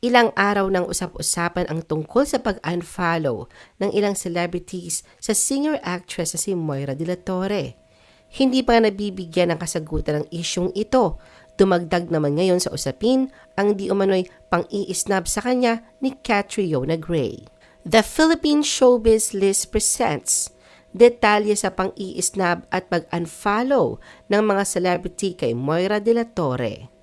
Ilang araw nang usap-usapan ang tungkol sa pag-unfollow ng ilang celebrities sa singer-actress na si Moira de la Torre. Hindi pa nabibigyan ng kasagutan ng isyong ito. Dumagdag naman ngayon sa usapin ang di umano'y pang-iisnab sa kanya ni Catriona Gray. The Philippine Showbiz List presents detalye sa pang-iisnab at pag-unfollow ng mga celebrity kay Moira de la Torre.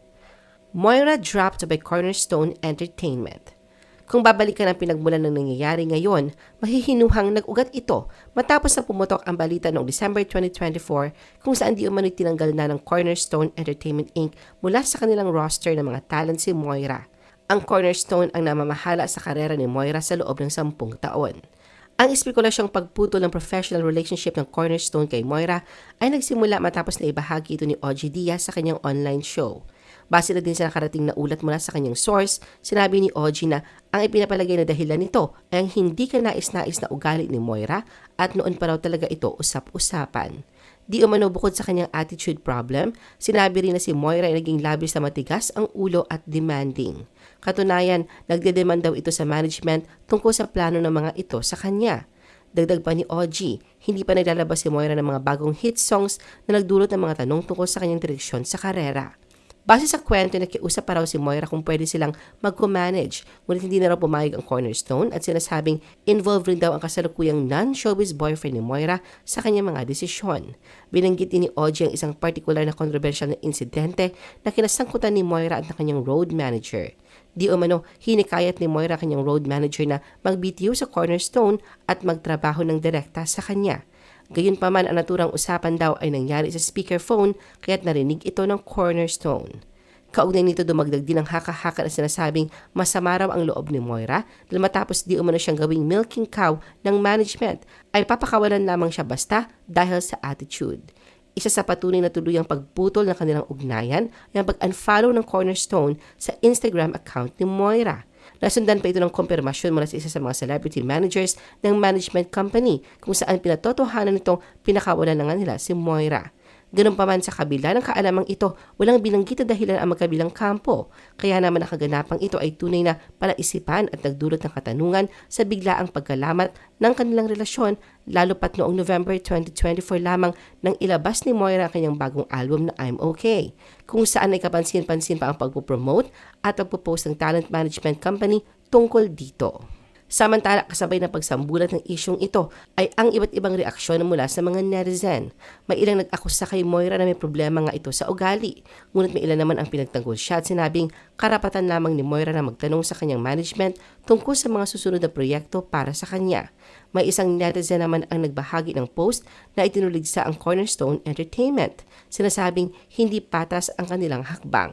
Moira dropped by Cornerstone Entertainment. Kung babalikan ang pinagmulan ng nangyayari ngayon, mahihinuhang nag-ugat ito matapos na pumutok ang balita noong December 2024 kung saan di umano'y tinanggal na ng Cornerstone Entertainment Inc. mula sa kanilang roster ng mga talent si Moira. Ang Cornerstone ang namamahala sa karera ni Moira sa loob ng sampung taon. Ang espekulasyong pagputol ng professional relationship ng Cornerstone kay Moira ay nagsimula matapos na ibahagi ito ni OG Diaz sa kanyang online show. Base na din sa nakarating na ulat mula sa kanyang source, sinabi ni Oji na ang ipinapalagay na dahilan nito ay ang hindi ka nais-nais na ugali ni Moira at noon pa raw talaga ito usap-usapan. Di umano bukod sa kanyang attitude problem, sinabi rin na si Moira ay naging labis na matigas ang ulo at demanding. Katunayan, nagdedemand daw ito sa management tungkol sa plano ng mga ito sa kanya. Dagdag pa ni OG, hindi pa naglalabas si Moira ng mga bagong hit songs na nagdulot ng mga tanong tungkol sa kanyang direksyon sa karera. Base sa kwento, nakiusap pa raw si Moira kung pwede silang mag-manage, ngunit hindi na raw pumayag ang Cornerstone at sinasabing involved rin daw ang kasalukuyang non-showbiz boyfriend ni Moira sa kanyang mga desisyon. Binanggit din ni Oji ang isang particular na controversial na insidente na kinasangkutan ni Moira at na kanyang road manager. Di umano, hinikayat ni Moira kanyang road manager na mag-BTO sa Cornerstone at magtrabaho ng direkta sa kanya. Gayunpaman ang naturang usapan daw ay nangyari sa speakerphone kaya't narinig ito ng cornerstone. Kaugnay nito dumagdag din ang haka-haka na sinasabing masama raw ang loob ni Moira dahil matapos di umano siyang gawing milking cow ng management ay papakawalan lamang siya basta dahil sa attitude. Isa sa patunay na tuluyang pagputol ng kanilang ugnayan ay ang pag-unfollow ng Cornerstone sa Instagram account ni Moira. Nasundan pa ito ng kompirmasyon mula sa isa sa mga celebrity managers ng management company kung saan pinatotohanan nitong pinakawalan na nga nila si Moira. Ganun pa man sa kabila ng kaalamang ito, walang binanggit na dahilan ang magkabilang kampo. Kaya naman ang ito ay tunay na palaisipan at nagdulot ng katanungan sa biglaang pagkalamat ng kanilang relasyon lalo pat noong November 2024 lamang nang ilabas ni Moira ang kanyang bagong album na I'm Okay, kung saan ay kapansin-pansin pa ang pagpupromote at pagpupost ng talent management company tungkol dito. Samantala, kasabay ng pagsambulat ng isyong ito ay ang iba't ibang reaksyon mula sa mga netizen. May ilang nag-akusa kay Moira na may problema nga ito sa ugali. Ngunit may ilan naman ang pinagtanggol siya at sinabing karapatan lamang ni Moira na magtanong sa kanyang management tungkol sa mga susunod na proyekto para sa kanya. May isang netizen naman ang nagbahagi ng post na itinuligsa ang Cornerstone Entertainment. Sinasabing hindi patas ang kanilang hakbang.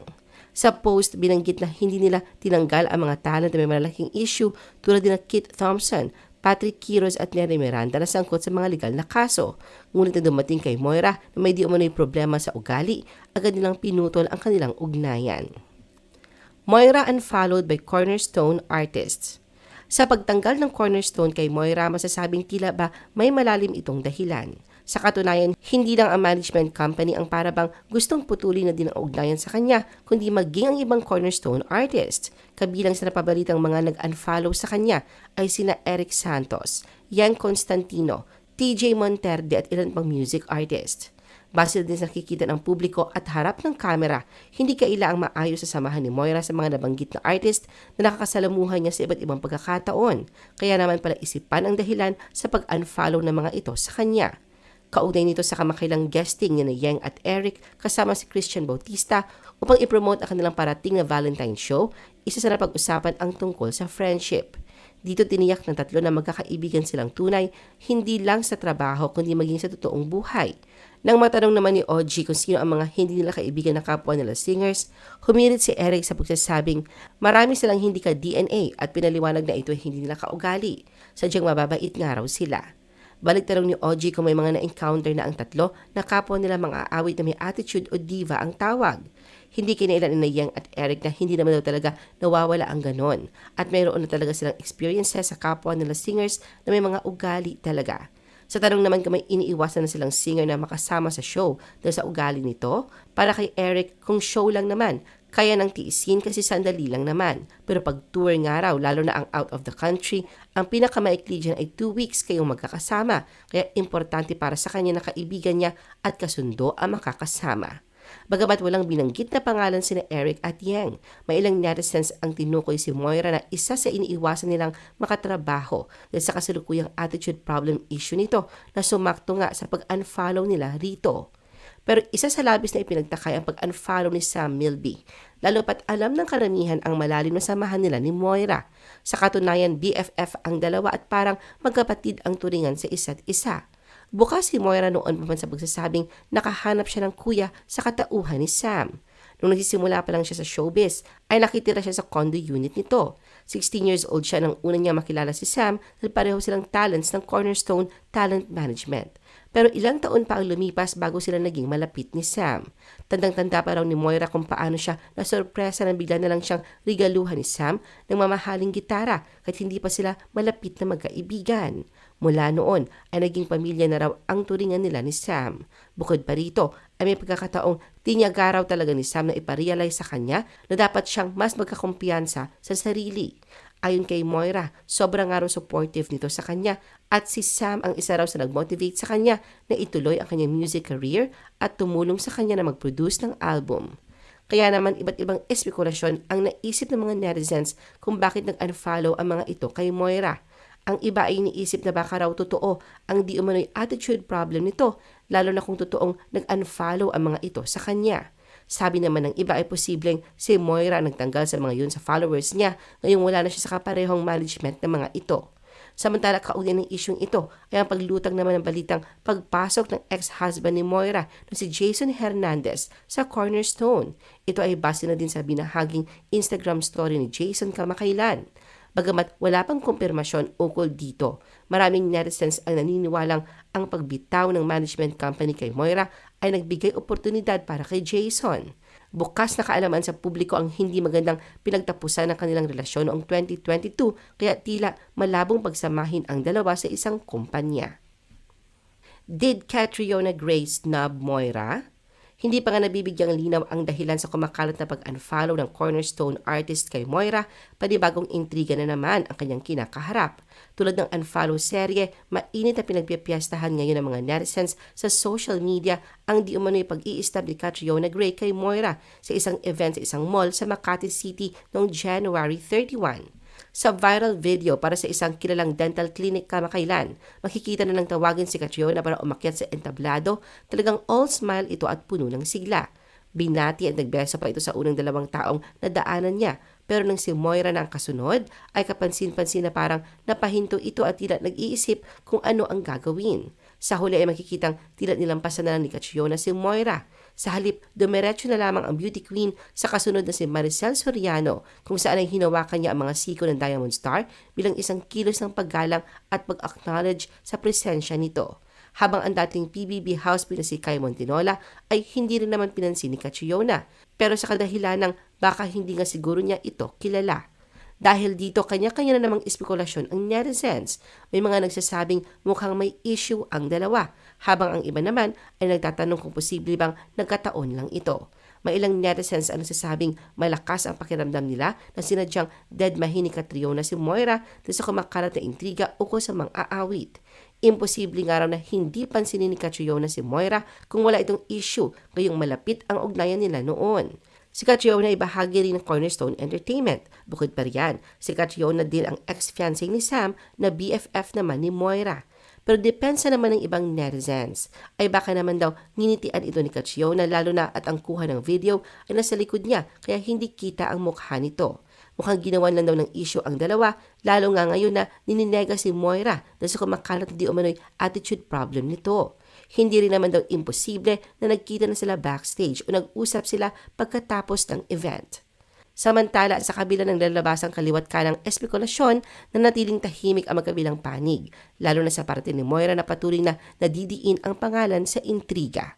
Sa post, binanggit na hindi nila tinanggal ang mga talent na may malalaking issue tulad din ng Kit Thompson, Patrick Quiroz at Nery Miranda na sangkot sa mga legal na kaso. Ngunit na dumating kay Moira na may di umano'y problema sa ugali, agad nilang pinutol ang kanilang ugnayan. Moira unfollowed by Cornerstone Artists Sa pagtanggal ng Cornerstone kay Moira, masasabing tila ba may malalim itong dahilan. Sa katunayan, hindi lang ang management company ang parabang gustong putulin na din ang ugnayan sa kanya, kundi maging ang ibang cornerstone artist. Kabilang sa napabalitang mga nag-unfollow sa kanya ay sina Eric Santos, Yang Constantino, TJ Monterde at ilan pang music artist. Base din sa nakikita ng publiko at harap ng kamera, hindi kailangang maayos sa samahan ni Moira sa mga nabanggit na artist na nakakasalamuhan niya sa iba't ibang pagkakataon. Kaya naman pala isipan ang dahilan sa pag-unfollow ng mga ito sa kanya. Kaugnay nito sa kamakailang guesting ni Yang at Eric kasama si Christian Bautista upang ipromote ang kanilang parating na Valentine show, isa sa napag-usapan ang tungkol sa friendship. Dito tiniyak ng tatlo na magkakaibigan silang tunay, hindi lang sa trabaho kundi maging sa totoong buhay. Nang matanong naman ni OG kung sino ang mga hindi nila kaibigan na kapwa nila singers, humirit si Eric sa pagsasabing marami silang hindi ka DNA at pinaliwanag na ito hindi nila kaugali. Sadyang mababait nga raw sila. Balik tanong ni OG kung may mga na-encounter na ang tatlo na kapwa nila mga aawit na may attitude o diva ang tawag. Hindi kinailan ni Yang at Eric na hindi naman daw talaga nawawala ang ganon. At mayroon na talaga silang experiences sa kapwa nila singers na may mga ugali talaga. Sa tanong naman kung may iniiwasan na silang singer na makasama sa show dahil sa ugali nito, para kay Eric, kung show lang naman, Kaya nang tiisin kasi sandali lang naman. Pero pag tour nga raw, lalo na ang out of the country, ang pinakamaikli dyan ay 2 weeks kayong magkakasama. Kaya importante para sa kanya na kaibigan niya at kasundo ang makakasama. Bagamat walang binanggit na pangalan sina Eric at Yang, may ilang netizens ang tinukoy si Moira na isa sa iniiwasan nilang makatrabaho dahil sa kasalukuyang attitude problem issue nito na sumakto nga sa pag-unfollow nila rito. Pero isa sa labis na ipinagtakay ang pag-unfollow ni Sam Milby, lalo pat alam ng karamihan ang malalim na samahan nila ni Moira. Sa katunayan, BFF ang dalawa at parang magkapatid ang turingan sa isa't isa. Bukas si Moira noon pa man sa pagsasabing nakahanap siya ng kuya sa katauhan ni Sam. Nung nagsisimula pa lang siya sa showbiz, ay nakitira siya sa condo unit nito. 16 years old siya nang una niya makilala si Sam dahil pareho silang talents ng Cornerstone Talent Management. Pero ilang taon pa ang lumipas bago sila naging malapit ni Sam. Tandang-tanda pa raw ni Moira kung paano siya nasorpresa na bigla na lang siyang regaluhan ni Sam ng mamahaling gitara kahit hindi pa sila malapit na magkaibigan. Mula noon ay naging pamilya na raw ang turingan nila ni Sam. Bukod pa rito ay may pagkakataong tinyaga raw talaga ni Sam na iparealize sa kanya na dapat siyang mas magkakumpiyansa sa sarili. Ayon kay Moira, sobrang nga supportive nito sa kanya at si Sam ang isa raw sa nag-motivate sa kanya na ituloy ang kanyang music career at tumulong sa kanya na mag-produce ng album. Kaya naman iba't ibang espekulasyon ang naisip ng mga netizens kung bakit nag-unfollow ang mga ito kay Moira. Ang iba ay iniisip na baka raw totoo ang di umano'y attitude problem nito, lalo na kung totoong nag-unfollow ang mga ito sa kanya. Sabi naman ng iba ay posibleng si Moira nagtanggal sa mga yun sa followers niya ngayong wala na siya sa kaparehong management ng mga ito. Samantala kaugnay ng isyong ito ay ang paglutang naman ng balitang pagpasok ng ex-husband ni Moira na si Jason Hernandez sa Cornerstone. Ito ay base na din sa binahaging Instagram story ni Jason kamakailan. Bagamat wala pang kumpirmasyon ukol dito, maraming netizens ang naniniwalang ang pagbitaw ng management company kay Moira ay nagbigay oportunidad para kay Jason. Bukas na kaalaman sa publiko ang hindi magandang pinagtapusan ng kanilang relasyon noong 2022 kaya tila malabong pagsamahin ang dalawa sa isang kumpanya. Did Catriona Grace snub Moira? Hindi pa nga nabibigyang linaw ang dahilan sa kumakalat na pag-unfollow ng cornerstone artist kay Moira, panibagong intriga na naman ang kanyang kinakaharap. Tulad ng unfollow serye, mainit na pinagpipiyastahan ngayon ng mga netizens sa social media ang di umano'y pag-i-stab ni Catriona Gray kay Moira sa isang event sa isang mall sa Makati City noong January 31 sa viral video para sa isang kilalang dental clinic kamakailan. Makikita na ng tawagin si Catriona para umakyat sa entablado. Talagang all smile ito at puno ng sigla. Binati at nagbeso pa ito sa unang dalawang taong nadaanan niya. Pero nang si Moira na ang kasunod, ay kapansin-pansin na parang napahinto ito at tila nag-iisip kung ano ang gagawin. Sa huli ay makikitang tila nilampasan na lang ni Catriona si Moira. Sa halip, dumiretso na lamang ang beauty queen sa kasunod na si Maricel Soriano kung saan ay hinawakan niya ang mga siko ng Diamond Star bilang isang kilos ng paggalang at pag-acknowledge sa presensya nito. Habang ang dating PBB housemate na si Kai Montinola ay hindi rin naman pinansin ni Catriona pero sa kadahilan ng baka hindi nga siguro niya ito kilala. Dahil dito, kanya-kanya na namang espekulasyon ang netizens. May mga nagsasabing mukhang may issue ang dalawa, habang ang iba naman ay nagtatanong kung posible bang nagkataon lang ito. May ilang netizens ang nagsasabing malakas ang pakiramdam nila na sinadyang dead mahini Catriona si Moira sa kumakalat na intriga ukol sa mga aawit. Imposible nga raw na hindi pansinin ni Catriona si Moira kung wala itong issue ngayong malapit ang ugnayan nila noon. Si Catriona ay bahagi rin ng Cornerstone Entertainment. Bukod pa riyan, si Catriona din ang ex-fiancé ni Sam na BFF naman ni Moira. Pero depensa naman ng ibang netizens. Ay baka naman daw ninitian ito ni Catriona lalo na at ang kuha ng video ay nasa likod niya kaya hindi kita ang mukha nito. Mukhang ginawan lang daw ng issue ang dalawa, lalo nga ngayon na nininega si Moira dahil sa kumakalat di umano'y attitude problem nito. Hindi rin naman daw imposible na nagkita na sila backstage o nag-usap sila pagkatapos ng event. Samantala, sa kabila ng lalabasang kaliwat ka ng espekulasyon na natiling tahimik ang magkabilang panig, lalo na sa parte ni Moira na patuloy na nadidiin ang pangalan sa intriga.